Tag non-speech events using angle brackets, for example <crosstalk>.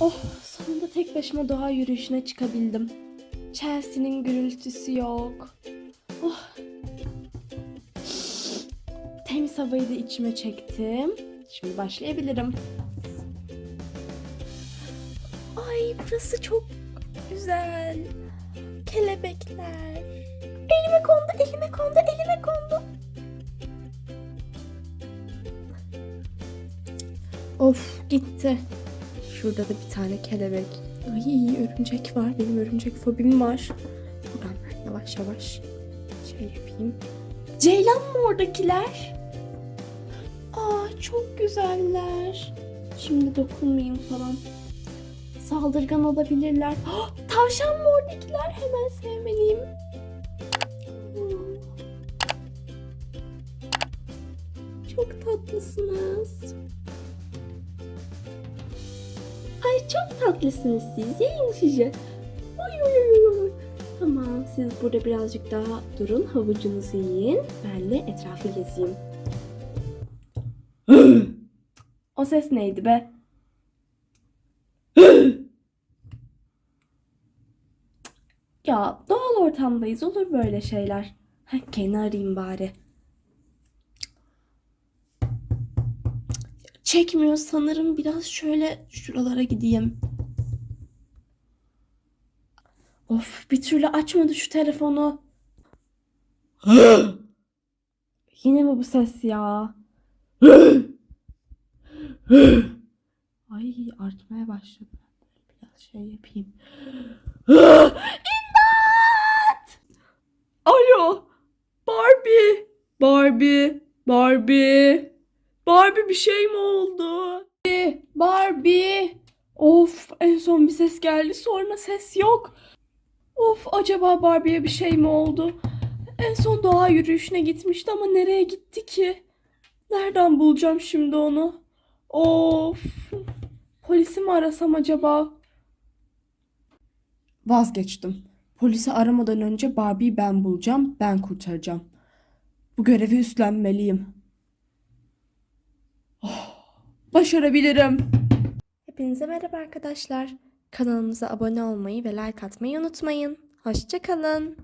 Oh sonunda tek başıma doğa yürüyüşüne çıkabildim. Chelsea'nin gürültüsü yok. Oh. Temiz havayı da içime çektim. Şimdi başlayabilirim. Ay burası çok güzel. Kelebekler. Elime kondu, elime kondu, elime kondu. Of gitti. Şurada da bir tane kelebek. Ay örümcek var. Benim örümcek fobim var. Buradan yavaş yavaş şey yapayım. Ceylan mı oradakiler? Aa çok güzeller. Şimdi dokunmayayım falan. Saldırgan olabilirler. Ah, tavşan mı oradakiler? Hemen sevmeliyim. Çok tatlısınız. Ay çok tatlısınız siz. Yiyeyim sizi. Oy oy oy oy. Tamam siz burada birazcık daha durun. Havucunuzu yiyin. Ben de etrafı gezeyim. <gasps> o ses neydi be? <gasps> ya doğal ortamdayız. Olur böyle şeyler. Heh, Ken'i arayayım bari. Çekmiyor sanırım. Biraz şöyle şuralara gideyim. Of bir türlü açmadı şu telefonu. <gasps> Yine mi bu ses ya? <gasps> Ay artmaya başladı. Biraz şey yapayım. <gasps> İmdat! Alo. Barbie. Barbie. Barbie. Barbie bir şey mi oldu? Barbie. Of en son bir ses geldi sonra ses yok. Of acaba Barbie'ye bir şey mi oldu? En son doğa yürüyüşüne gitmişti ama nereye gitti ki? Nereden bulacağım şimdi onu? Of. Polisi mi arasam acaba? Vazgeçtim. Polisi aramadan önce Barbie'yi ben bulacağım, ben kurtaracağım. Bu görevi üstlenmeliyim. Oh, başarabilirim. Hepinize merhaba arkadaşlar. Kanalımıza abone olmayı ve like atmayı unutmayın. Hoşçakalın.